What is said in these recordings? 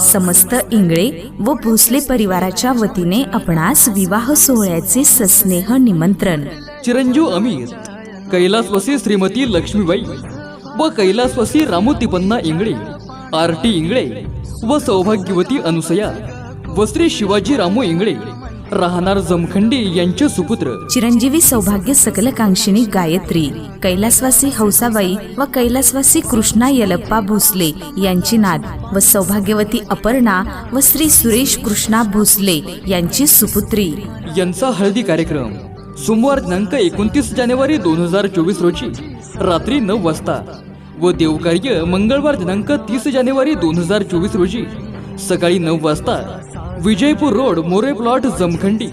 समस्त इंगळे व भोसले परिवाराच्या वतीने आपणास विवाह सोहळ्याचे सस्नेह निमंत्रण. चिरंजीव अमित कैलासवासी श्रीमती लक्ष्मीबाई व कैलासवासी रामोतिपन्ना इंगळे आरटी इंगळे व सौभाग्यवती अनुसया व श्री शिवाजी रामू इंगळे राहणार जमखंडी यांचे सुपुत्र. चिरंजीवी सौभाग्य सकल कांक्षिणी गायत्री कैलासवासी हौसाबाई व कैलासवासी कृष्णा यलप्पा भोसले यांची नाद व सौभाग्यवती अपर्णा व श्री सुरेश कृष्णा भोसले यांची सुपुत्री. यांचा हळदी कार्यक्रम सोमवार दिनांक एकोणतीस जानेवारी दोन हजार चोवीस रोजी रात्री नऊ वाजता व देवकार्य मंगळवार दिनांक तीस जानेवारी दोन हजार चोवीस रोजी सकाळी नऊ वाजता विजयपूर रोड मोरे प्लॉट जमखंडी.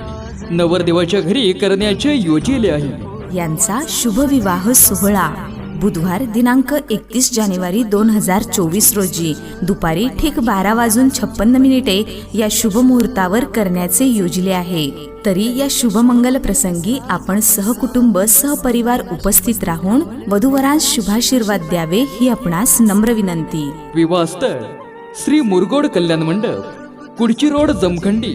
नवरदेवाच्या घरी करण्याचे योजिले आहे. यांचा शुभविवाह सोहळा. बुधवार दिनांक एकतीस जानेवारी दोन हजार चोवीस रोजी. दुपारी ठीक बारा वाजून छप्पन्न मिनिटे या शुभ मुहूर्तावर करण्याचे योजले आहे. तरी या शुभमंगल प्रसंगी आपण सहकुटुंब सहपरिवार उपस्थित राहून वधूवरांस शुभाशीर्वाद द्यावे ही आपणास नम्र विनंती. विवाह स्थळ श्री मुरगोड कल्याण मंडप. कुडची रोड जमखंडी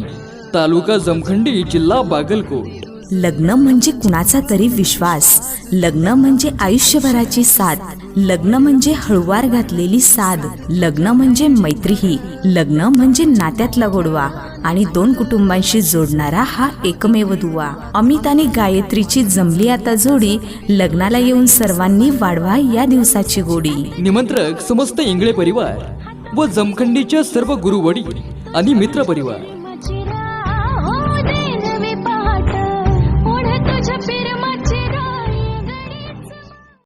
तालुका जमखंडी जिल्हा बागलकोट. लग्न म्हणजे कुणाचा तरी विश्वास. लग्न म्हणजे आयुष्यभराची साथ. लग्न म्हणजे हळुवार घातलेली साध लग्न म्हणजे मैत्रीही. लग्न म्हणजे नात्यातला गोडवा आणि दोन कुटुंबांशी जोडणारा हा एकमेव दुवा. अमित आणि गायत्रीची जमली आता जोडी लग्नाला येऊन सर्वांनी वाढवा या दिवसाची गोडी. निमंत्रक समस्त इंगळे परिवार व जमखंडीच्या सर्व गुरुवडी. आणि मित्रपरिवार.